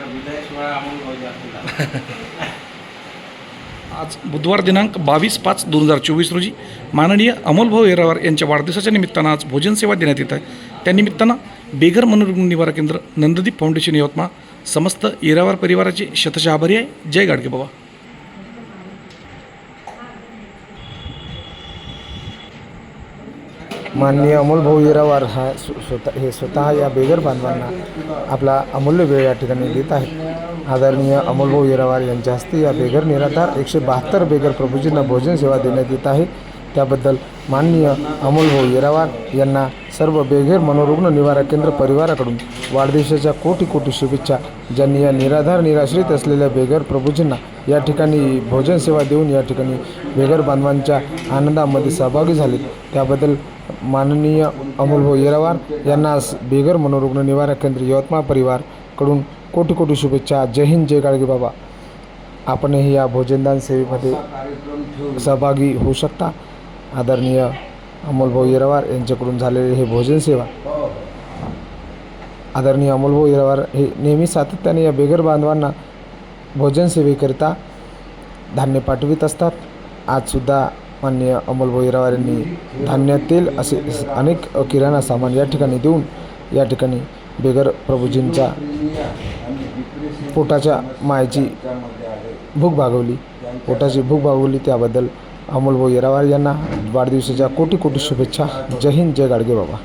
आज बुधवार दिनांक बावीस पाच दोन हजार चोवीस रोजी माननीय अमोलभाऊ येरावार यांच्या वाढदिवसाच्या निमित्तानं आज भोजन सेवा देण्यात येत आहे. त्यानिमित्तानं बेघर मनोरुग्ण निवारा केंद्र नंददीप फाउंडेशन यवतमाळ समस्त येरावार परिवाराचे शतशः आभारी आहे. जय गाडगे बाबा. माननीय अमोल भाऊ येरावार हा स्वतः हे स्वतः या बेगर बांधवांना आपला अमूल्य वेळ या ठिकाणी देत आहेत. आदरणीय अमोल भाऊ येरावार यांच्या हस्ते या बेगर निराधार एकशे बहात्तर बेगर प्रभूजींना भोजन सेवा देण्यात येत आहे. त्याबद्दल माननीय अमोल भाऊ येरावार यांना सर्व बेघर मनोरुग्ण निवारा केंद्र परिवाराकडून वाढदिवसाच्या कोटी कोटी शुभेच्छा. ज्यांनी या निराधार निराश्रित असलेल्या बेघर प्रभूजींना या ठिकाणी भोजन सेवा देऊन या ठिकाणी बेघर बांधवांच्या आनंदामध्ये सहभागी झालेत त्याबद्दल माननीय अमोलभाऊ येरावार यांना बेघर मनोरुग्ण निवारक केंद्र यवतमाळ परिवारकडून कोटी कोटी शुभेच्छा. जय हिंद जय गाडगे बाबा. आपणही या भोजनदान सेवेमध्ये सहभागी होऊ शकता. आदरणीय अमोलभाऊ येरावार यांच्याकडून झालेले हे भोजन सेवा. आदरणीय अमोलभाऊ येरावार हे नेहमी सातत्याने या बेघर बांधवांना भोजन सेवेकरिता धान्य पाठवित असतात. आजसुद्धा माननीय अमोलभाई येरावार यांनी धान्य तेल असे अनेक किराणा सामान या ठिकाणी देऊन या ठिकाणी बेगर प्रभूजींच्या पोटाच्या मायेची भूक भागवली. पोटाची भूक भागवली त्याबद्दल अमोलभाऊ येरावार यांना वाढदिवसाच्या कोटी कोटी शुभेच्छा. जय हिंद जय गाडगे बाबा.